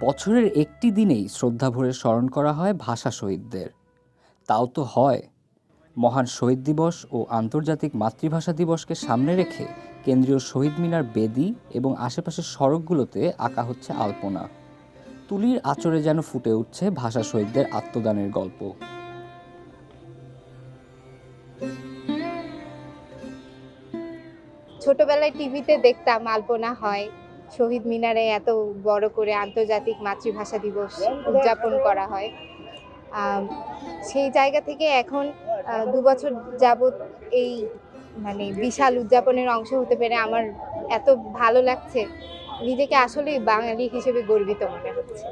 বছরের একটি দিনেই শ্রদ্ধা ভরে স্মরণ করা হয় ভাষা শহীদদের। তাও তো হয়। মহান শহীদ দিবস ও আন্তর্জাতিক মাতৃভাষা দিবসকে সামনে রেখে কেন্দ্রীয় শহীদ মিনার বেদি এবং আশেপাশের সড়কগুলোতে আঁকা হচ্ছে আলপনা। তুলির আচরে যেন ফুটে উঠছে ভাষা শহীদদের আত্মদানের গল্প। ছোটবেলায় টিভিতে দেখতাম আলপনা হয়। শহীদ মিনারে এত বড় করে আন্তর্জাতিক মাতৃভাষা দিবস উদযাপন করা হয়। সেই জায়গা থেকে এখন দু বছর যাবত এই মানে বিশাল উদযাপনের অংশ হতে পেরে আমার এত ভালো লাগছে। নিজেকে আসলে বাঙালি হিসেবে গর্বিত মনে হচ্ছে।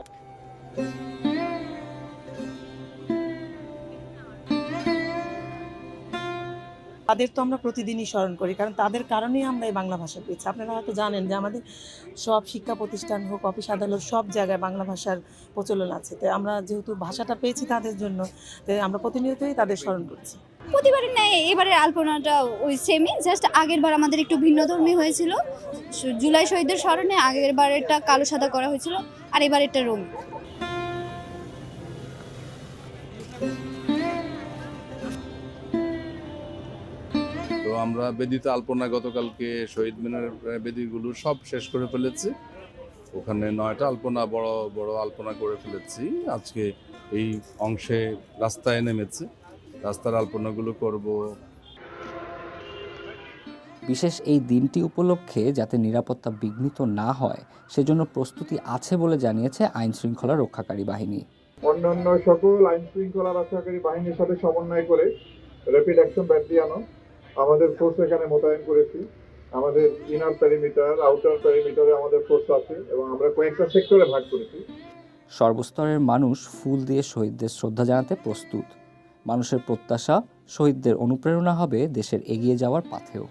তাদের তো আমরা প্রতিদিনই স্মরণ করি, কারণ তাদের কারণেই আমরা এই বাংলা ভাষা পেয়েছি। আপনারা হয়তো জানেন যে আমাদের সব শিক্ষা প্রতিষ্ঠান হোক, অফিস আদালত সব জায়গায় বাংলা ভাষার প্রচলন আছে। তো আমরা যেহেতু ভাষাটা পেয়েছি তাদের জন্য, তো আমরা প্রতিনিয়তই তাদের স্মরণ করছি। প্রতিবারের ন্যায় এবারের আলপনাটা ওই সেমই জাস্ট আগের বার আমাদের একটু ভিন্ন ধর্মী হয়েছিল জুলাই শহীদের স্মরণে আগের বারেরটা কালো সাদা করা হয়েছিল, আর এবার এবারেরটা রঙ আমরা বেদিতে আলপনা গতকালকে শহীদ মিনার বেদিগুলো সব শেষ করে ফেলেছি। ওখানে নয়টা আলপনা বড় বড় আলপনা করে ফেলেছি। আজকে এই অংশে রাস্তায় নেমেছে। রাস্তার আলপনাগুলো করব। বিশেষ এই দিনটি উপলক্ষে যাতে নিরাপত্তা বিঘ্নিত না হয় সেজন্য প্রস্তুতি আছে বলে জানিয়েছে আইন শৃঙ্খলা রক্ষাকারী বাহিনী। অন্যান্য সকল আইন শৃঙ্খলা রক্ষাকারী বাহিনীর সাথে সমন্বয় করে র্যাপিড অ্যাকশন ব্যাটালিয়ানও আমাদের ফোর্স এখানে মোতায়েন করেছি। আমাদের ইনার প্যারিমিটার আউটার প্যারিমিটারে আমাদের ফোর্স আছে এবং আমরা কয়েকটা সেক্টরে ভাগ করেছি। সর্বস্তরের মানুষ ফুল দিয়ে শহীদদের শ্রদ্ধা জানাতে প্রস্তুত। মানুষের প্রত্যাশা শহীদদের অনুপ্রেরণা হবে দেশের এগিয়ে যাওয়ার পাথেও।